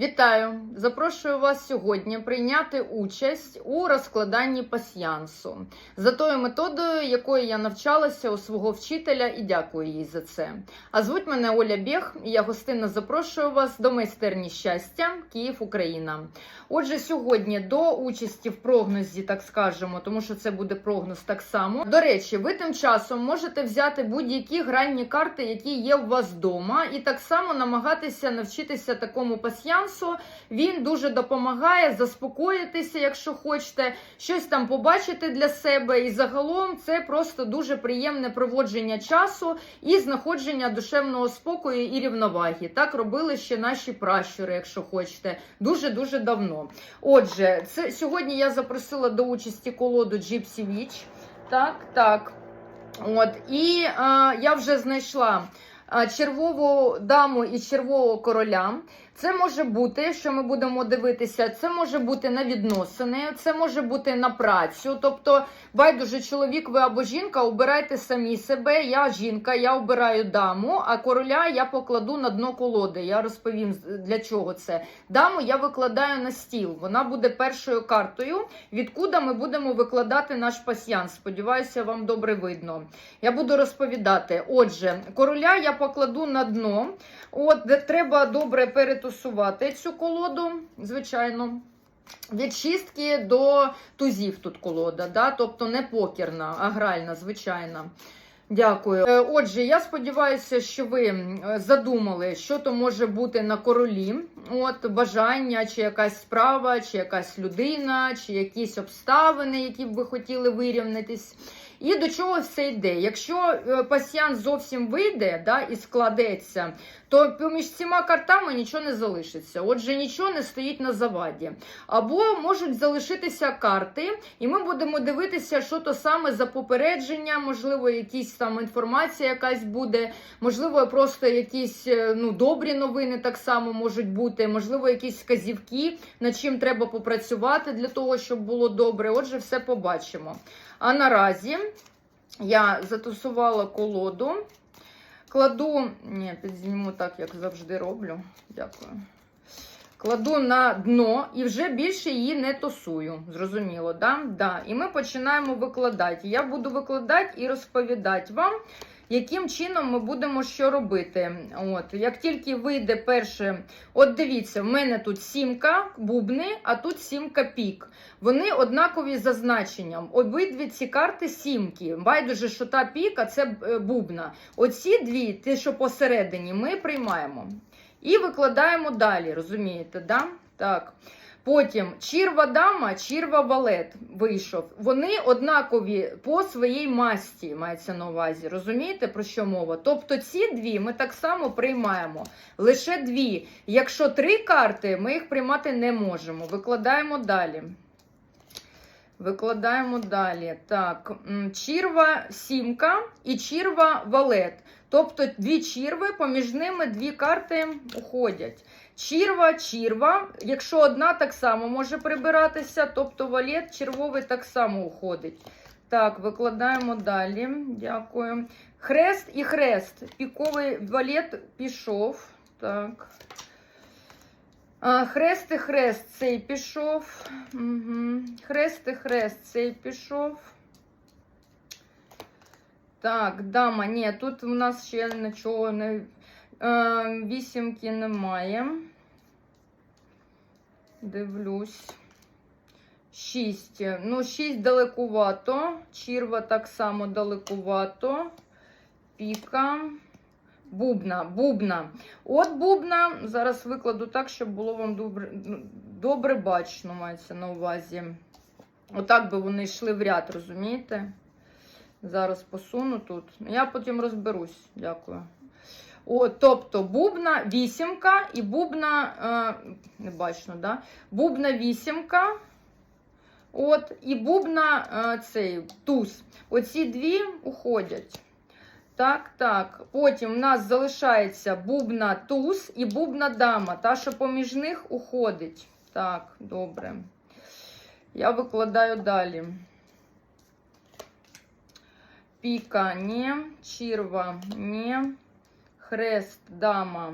Вітаю! Запрошую вас сьогодні прийняти участь у розкладанні пасьянсу за тою методою, якої я навчалася у свого вчителя, і дякую їй за це. А звуть мене Оля Бєх, і я гостинно запрошую вас до майстерні щастя Київ, Україна. Отже, сьогодні до участі в прогнозі, так скажемо, тому що це буде прогноз так само. До речі, ви тим часом можете взяти будь-які гранні карти, які є у вас вдома, і так само намагатися навчитися такому пасьянсу. Він дуже допомагає заспокоїтися, якщо хочете, щось там побачити для себе. І загалом це просто дуже приємне проводження часу і знаходження душевного спокою і рівноваги. Так робили ще наші пращури, якщо хочете, дуже дуже давно. Отже, це сьогодні я запросила до участі колоду Gypsy Witch. Так, так. От, і е, я вже знайшла червову даму і червового короля. Це може бути, що ми будемо дивитися, це може бути на відносини, це може бути на працю. Тобто, байдуже чоловік ви або жінка, обирайте самі себе. Я жінка, я обираю даму, а короля я покладу на дно колоди. Я розповім для чого це. Даму я викладаю на стіл. Вона буде першою картою, відкуди ми будемо викладати наш пасьянс. Сподіваюся, вам добре видно. Я буду розповідати. Отже, короля я покладу на дно. От, треба добре перетусувати цю колоду, звичайно. Від шістки до тузів тут колода, да? тобто не покерна, а гральна, звичайна. Дякую. Е, Отже, я сподіваюся, що ви задумали, що то може бути на королі. От бажання, чи якась справа, чи якась людина, чи якісь обставини, які б ви хотіли вирівнятись. І до чого все йде? Якщо е, пасьян зовсім вийде да, і складеться, то поміж цими картами нічого не залишиться. Отже, нічого не стоїть на заваді. Або можуть залишитися карти, і ми будемо дивитися, що то саме за попередження, можливо, якісь там інформація якась буде, можливо, просто якісь е, ну, добрі новини так само можуть бути, можливо, якісь вказівки, над чим треба попрацювати для того, щоб було добре. Отже, все побачимо. А наразі я затусувала колоду. Кладу, ні, підзніму так, як завжди роблю. Дякую. Кладу на дно і вже більше її не тусую. Зрозуміло, да? Да. І ми починаємо викладати. Я буду викладати і розповідати вам, яким чином ми будемо що робити. От, Як тільки вийде перше, от дивіться, в мене тут сімка бубни, а тут сімка пік. Вони однакові за значенням. Обидві ці карти сімки. Байдуже, що та пік, а це е, бубна. Оці дві, ті, що посередині, ми приймаємо. І викладаємо далі, розумієте, да? Так. Потім чірва дама, чірва валет вийшов. Вони однакові по своїй масті, мається на увазі. Розумієте, про що мова? Тобто ці дві ми так само приймаємо. Лише дві. Якщо три карти, ми їх приймати не можемо. Викладаємо далі. Викладаємо далі. Так, чірва сімка і чірва валет. Тобто дві чірви, поміж ними дві карти уходять. Чірва, чірва. Якщо одна так само може прибиратися, тобто валет червовий так само уходить. Так, викладаємо далі. Дякую. Хрест і хрест. Піковий валет пішов. Так. А, Хрест і хрест цей пішов. Угу. Хрест і хрест цей пішов. Так, дама, ні, тут у нас ще нічого не. Е, вісімки немає. Дивлюсь. Шість. Ну, шість далекувато. Чірва так само далекувато. Піка. Бубна, бубна. От бубна. Зараз викладу так, щоб було вам добре, ну, добре бачно, мається на увазі. Отак би вони йшли в ряд, розумієте? Зараз посуну тут. Я потім розберусь. Дякую. О, тобто бубна вісімка і бубна, е, не бачно, да? Бубна вісімка. От, і бубна е, цей туз. Оці дві уходять. Так, так. Потім в нас залишається бубна туз і бубна дама. Та, що поміж них уходить. Так, добре. Я викладаю далі. Піка, ні, чірва, ні, хрест, дама,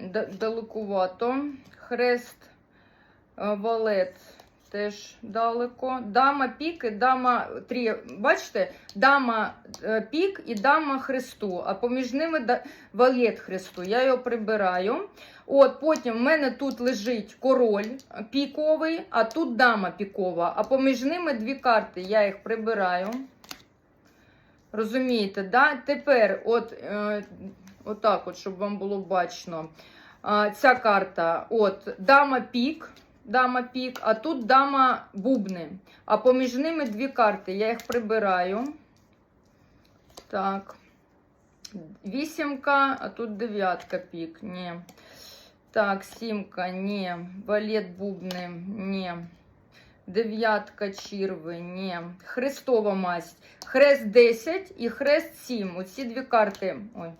да- далекувато. Хрест е, валет теж далеко. Дама пік і дама трі. Бачите, дама е, пік і дама хресту, а поміж ними валет хресту. Я його прибираю. От Потім в мене тут лежить король піковий, а тут дама пікова. А поміж ними дві карти. Я їх прибираю. Розумієте, да? Тепер, от, е, отак, от, щоб вам було бачно. А, ця карта, от, дама пік, дама пік, а тут дама бубни. А поміж ними дві карти. Я їх прибираю. Так. Вісімка, а тут дев'ятка пік. Ні. Так, сімка, ні. Валет бубни, ні. Дев'ятка черви, ні. Хрестова масть. Хрест 10 і хрест 7. Оці дві карти. Ой,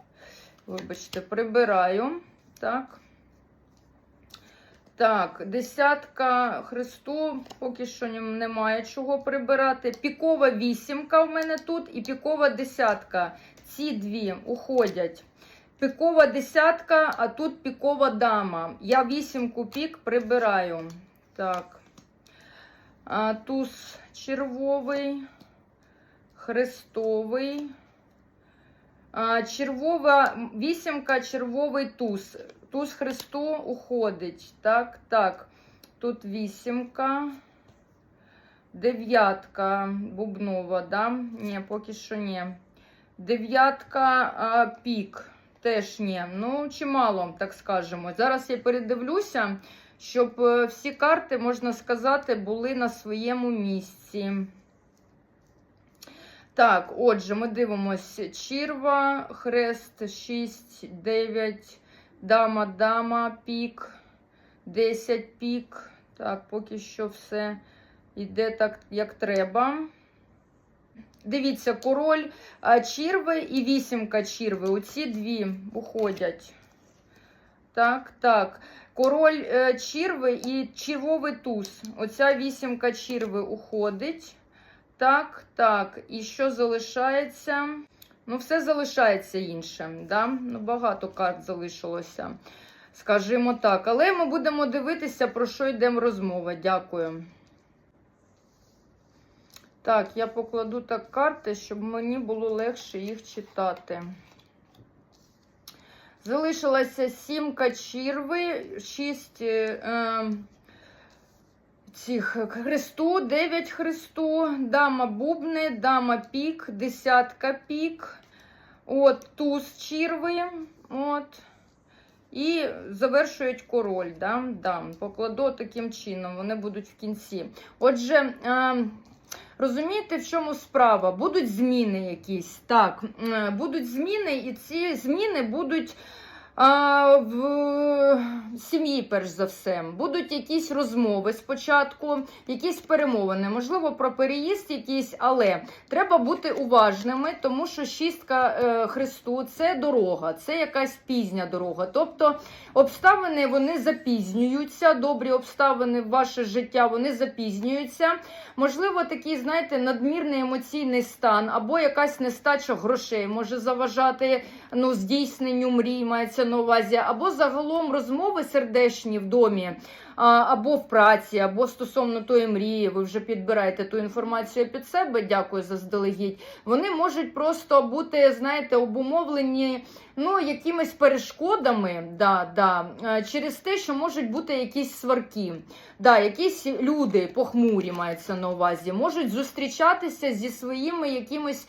вибачте, прибираю. Так. Так, десятка хресту, поки що немає чого прибирати. Пікова вісімка в мене тут і пікова десятка. Ці дві уходять. Пікова десятка, а тут пікова дама. Я вісімку пік прибираю. Так. Туз червовий, хрестовий. Червова вісімка, червовий туз. Туз хресту уходить. Так, так. Тут вісімка. Дев'ятка бубнова, да? Ні, поки що ні. Дев'ятка а, пік. Теж ні. Ну, чимало, так скажемо. Зараз я передивлюся, щоб е, всі карти, можна сказати, були на своєму місці. Так, отже, ми дивимося Чірва, хрест 6, 9, дама, дама, пік, 10 пік. Так, поки що все йде так, як треба. Дивіться, король чірви і вісімка чірви. Оці дві уходять. Так, так. Король е, чірви і червовий туз. Оця вісімка чірви уходить. Так, так. І що залишається? Ну, все залишається іншим. Да? Ну, багато карт залишилося, скажімо так. Але ми будемо дивитися, про що йдемо розмова. Дякую. Так, я покладу так карти, щоб мені було легше їх читати. Залишилася сімка чірви, шість е, цих хресту, дев'ять хресту, дама бубни, дама пік, десятка пік, от, туз чірви, от. І завершують король. Да? Да, покладу таким чином, вони будуть в кінці. Отже, е, Розумієте, в чому справа? Будуть зміни якісь. Так, е, будуть зміни, і ці зміни будуть а, в сім'ї, перш за все. Будуть якісь розмови спочатку, якісь перемовини, можливо, про переїзд якийсь, але треба бути уважними, тому що шістка е, Христу це дорога, це якась пізня дорога. Тобто обставини вони запізнюються, добрі обставини в ваше життя вони запізнюються. Можливо, такий, знаєте, надмірний емоційний стан або якась нестача грошей може заважати ну, здійсненню мрій, мається на увазі, або загалом розмови сердечні в домі, або в праці, або стосовно тої мрії, ви вже підбираєте ту інформацію під себе. Дякую заздалегідь. Вони можуть просто бути, знаєте, обумовлені ну, якимись перешкодами, да, да, е, через те, що можуть бути якісь сварки. Да, якісь люди похмурі мається на увазі, можуть зустрічатися зі своїми якимись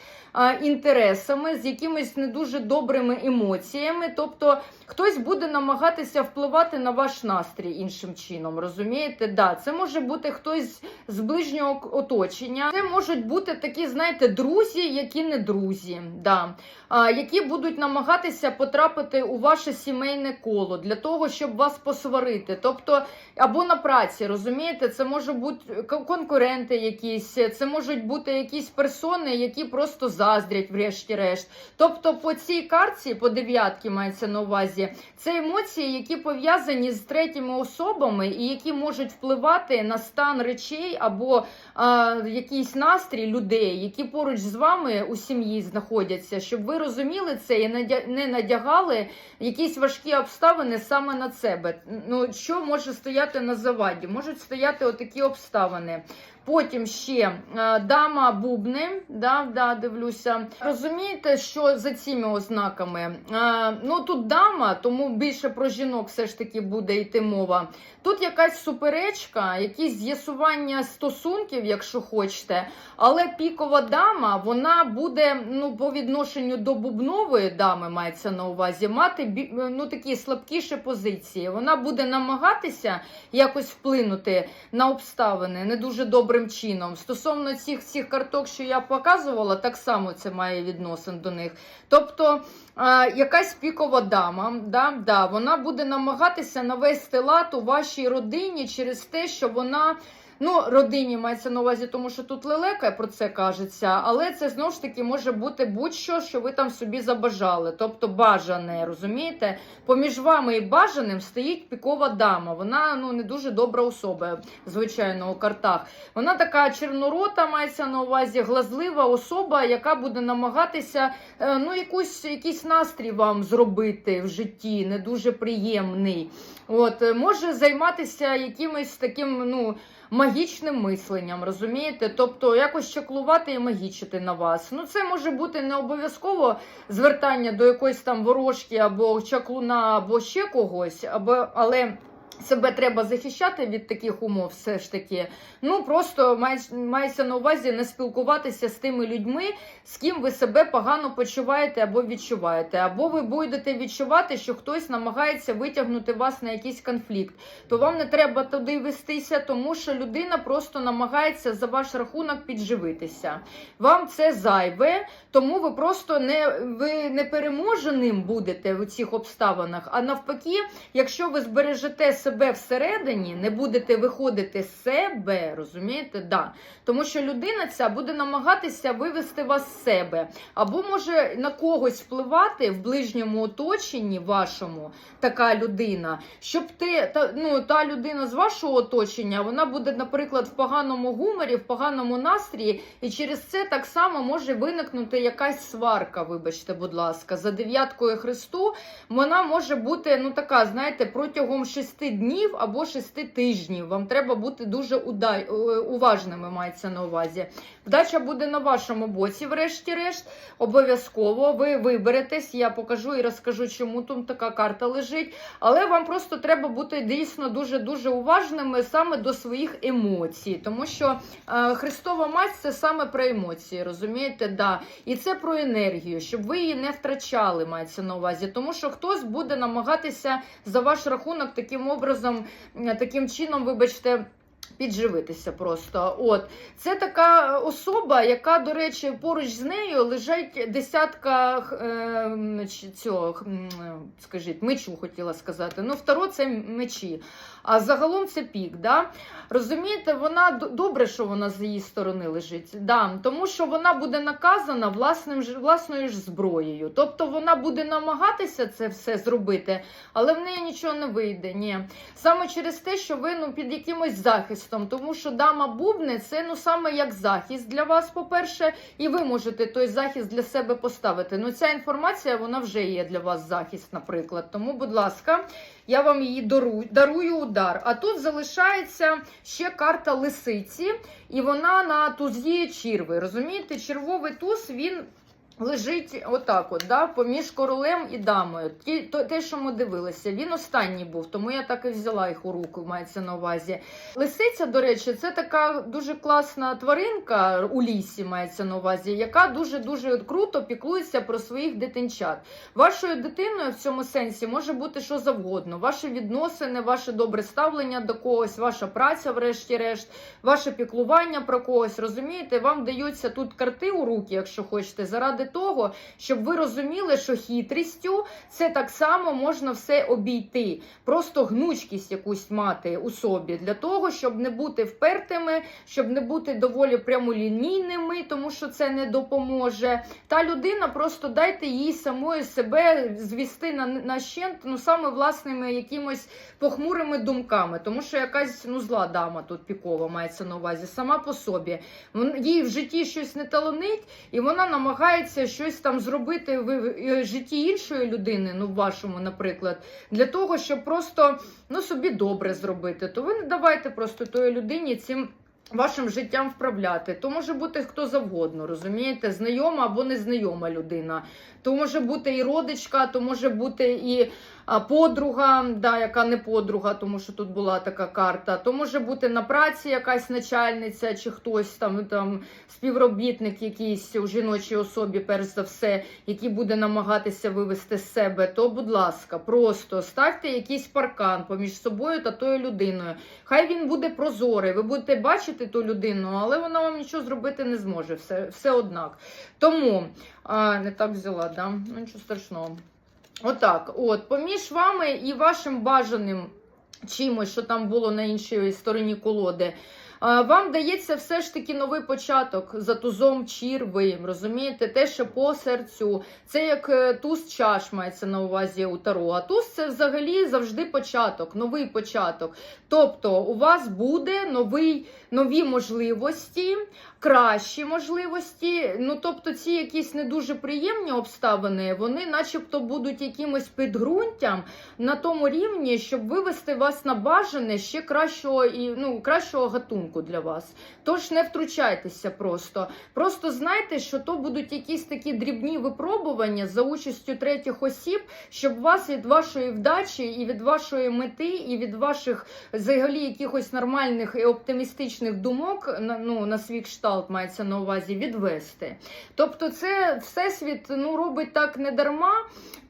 інтересами, з якимись не дуже добрими емоціями. Тобто хтось буде намагатися впливати на ваш настрій іншим чином. Розумієте? Да, Це може бути хтось з ближнього оточення. Це можуть бути такі, знаєте, друзі, які не друзі, да, а, які будуть намагатися потрапити у ваше сімейне коло для того, щоб вас посварити. Тобто, або на праці, розумієте, це може бути конкуренти якісь, це можуть бути якісь персони, які просто заздрять, врешті-решт. Тобто, по цій картці, по дев'ятки мається на увазі, це емоції, які пов'язані з третіми особами і які можуть впливати на стан речей або а, якийсь настрій людей, які поруч з вами у сім'ї знаходяться, щоб ви розуміли це і не дя- не не надягали якісь важкі обставини саме на себе. Ну що може стояти на заваді? Можуть стояти отакі обставини. Потім ще дама бубни, да, да, дивлюся. Розумієте, що за цими ознаками? Ну тут дама, тому більше про жінок все ж таки буде йти мова. Тут якась суперечка, якісь з'ясування стосунків, якщо хочете. Але пікова дама, вона буде ну, по відношенню до бубнової дами, мається на увазі, мати ну, такі слабкіші позиції. Вона буде намагатися якось вплинути на обставини не дуже добрим чином. Стосовно цих цих карток, що я показувала, так само це має відносин до них. Тобто е, якась пікова дама, да, да, вона буде намагатися навести лад у вашій родині через те, що вона. Ну, родині мається на увазі, тому що тут лелека про це кажеться, але це знову ж таки може бути будь-що, що ви там собі забажали, тобто бажане, розумієте? Поміж вами і бажаним стоїть пікова дама. Вона ну не дуже добра особа, звичайно, у картах. Вона така чорнорота, мається на увазі, глазлива особа, яка буде намагатися е, ну, якусь, якийсь настрій вам зробити в житті, не дуже приємний. От, е, може займатися якимось таким, ну. Магічним мисленням, розумієте? Тобто якось чаклувати і магічити на вас. Ну, це може бути не обов'язково звертання до якоїсь там ворожки або чаклуна, або ще когось, або але. Себе треба захищати від таких умов, все ж таки. Ну просто має, мається на увазі не спілкуватися з тими людьми, з ким ви себе погано почуваєте або відчуваєте. Або ви будете відчувати, що хтось намагається витягнути вас на якийсь конфлікт. То вам не треба туди вестися, тому що людина просто намагається за ваш рахунок підживитися. Вам це зайве, тому ви просто не ви не переможеним будете в цих обставинах. А навпаки, якщо ви збережете себе всередині, не будете виходити з себе, розумієте? Да. Тому що людина ця буде намагатися вивести вас з себе, або може на когось впливати в ближньому оточенні вашому така людина, щоб ти та ну та людина з вашого оточення, вона буде, наприклад, в поганому гуморі, в поганому настрії, і через це так само може виникнути якась сварка. Вибачте, будь ласка, за дев'яткою Христу вона може бути ну така, знаєте, протягом шести днів або шести тижнів. Вам треба бути дуже е, уважними, мається на увазі. Вдача буде на вашому боці, врешті-решт. Обов'язково ви виберетесь. Я покажу і розкажу, чому тут така карта лежить. Але вам просто треба бути дійсно дуже дуже уважними саме до своїх емоцій, тому що е, Христова мать це саме про емоції, розумієте? Да. І це про енергію, щоб ви її не втрачали, мається на увазі, тому що хтось буде намагатися за ваш рахунок таким образом, е, таким чином, вибачте. Підживитися просто. От це така особа, яка, до речі, поруч з нею лежать десятка е, цього, скажіть, мечу хотіла сказати. Ну, второ це мечі. А загалом це пік. Да? Розумієте, вона добре, що вона з її сторони лежить. Да, тому що вона буде наказана власним власною ж зброєю. Тобто вона буде намагатися це все зробити, але в неї нічого не вийде. Ні. Саме через те, що ви ну, під якимось захистом, тому що дама бубни це ну саме як захист для вас, по-перше, і ви можете той захист для себе поставити. Ну, ця інформація вона вже є для вас захист, наприклад. Тому, будь ласка, я вам її дарую, дарую удар. А тут залишається ще карта лисиці, і вона на тузі черви. Розумієте, червовий туз він. Лежить отак, от, да, поміж королем і дамою. Ті, то, те, що ми дивилися, він останній був, тому я так і взяла їх у руку, мається на увазі. Лисиця, до речі, це така дуже класна тваринка у лісі, мається на увазі, яка дуже-дуже круто піклується про своїх дитинчат. Вашою дитиною в цьому сенсі може бути що завгодно. Ваші відносини, ваше добре ставлення до когось, ваша праця, врешті-решт, ваше піклування про когось. Розумієте, вам даються тут карти у руки, якщо хочете, заради того, щоб ви розуміли, що хитрістю це так само можна все обійти. Просто гнучкість якусь мати у собі для того, щоб не бути впертими, щоб не бути доволі прямолінійними, тому що це не допоможе. Та людина просто дайте їй самої себе звісти на, на щент, ну саме власними якимось похмурими думками, тому що якась ну зла дама тут пікова мається на увазі, сама по собі. Їй в житті щось не таланить, і вона намагається намагаєтеся щось там зробити в житті іншої людини, ну в вашому, наприклад, для того, щоб просто ну, собі добре зробити, то ви не давайте просто тої людині цим. Вашим життям вправляти, то може бути хто завгодно, розумієте, знайома або незнайома людина. То може бути і родичка, то може бути і подруга, да, яка не подруга, тому що тут була така карта. То може бути на праці якась начальниця чи хтось там, там співробітник якийсь у жіночій особі, перш за все, який буде намагатися вивести з себе. То, будь ласка, просто ставте якийсь паркан поміж собою та тою людиною. Хай він буде прозорий. Ви будете бачити ту людину, але вона вам нічого зробити не зможе. Все, все однак. Тому а, не так взяла, да? Ну, нічого страшного. Отак, от, поміж вами і вашим бажаним чимось, що там було на іншій стороні колоди. Вам дається все ж таки новий початок за тузом чірви, розумієте, те, що по серцю. Це як е, туз чаш мається на увазі у Таро. А туз це взагалі завжди початок, новий початок. Тобто у вас буде новий, нові можливості, кращі можливості. Ну, тобто, ці якісь не дуже приємні обставини, вони, начебто, будуть якимось підґрунтям на тому рівні, щоб вивести вас на бажане ще кращого і ну кращого гатунку для вас. Тож не втручайтеся просто. Просто знайте, що то будуть якісь такі дрібні випробування за участю третіх осіб, щоб вас від вашої вдачі і від вашої мети, і від ваших взагалі якихось нормальних і оптимістичних думок на ну на свій кшталт мається на увазі відвести. Тобто, це всесвіт ну робить так не дарма,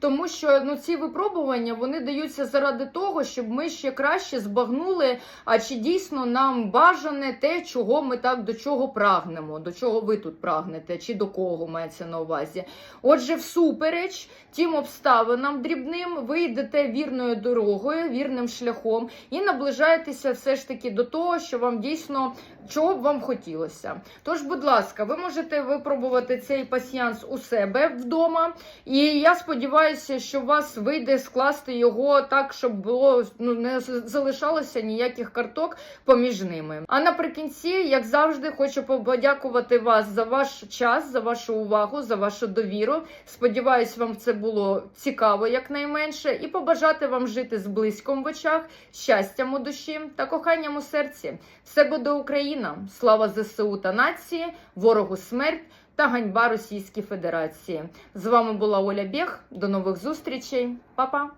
тому що ну ці випробування вони даються заради того, щоб ми ще краще збагнули, а чи дійсно нам бажане те, чого ми так до чого прагнемо, до чого ви тут прагнете, чи до кого мається на увазі. Отже, всупереч тим обставинам дрібним ви йдете вірною дорогою, вірним шляхом і наближаєтеся все ж таки до того, що вам дійсно чого б вам хотілося. Тож, будь ласка, ви можете випробувати цей пасіянс у себе вдома, і я сподіваюся, що у вас вийде скласти його так, щоб було ну не залишалося ніяких карток поміж ними. А наприкінці, як завжди, хочу подякувати вас за ваш час, за вашу увагу, за вашу довіру. Сподіваюсь, вам це було цікаво, якнайменше, і побажати вам жити з близьком в очах, щастям у душі та коханням у серці. Все буде Україна! Слава ЗСУ та нації, ворогу смерть та ганьба Російській Федерації. З вами була Оля Бєх. До нових зустрічей, Па-па!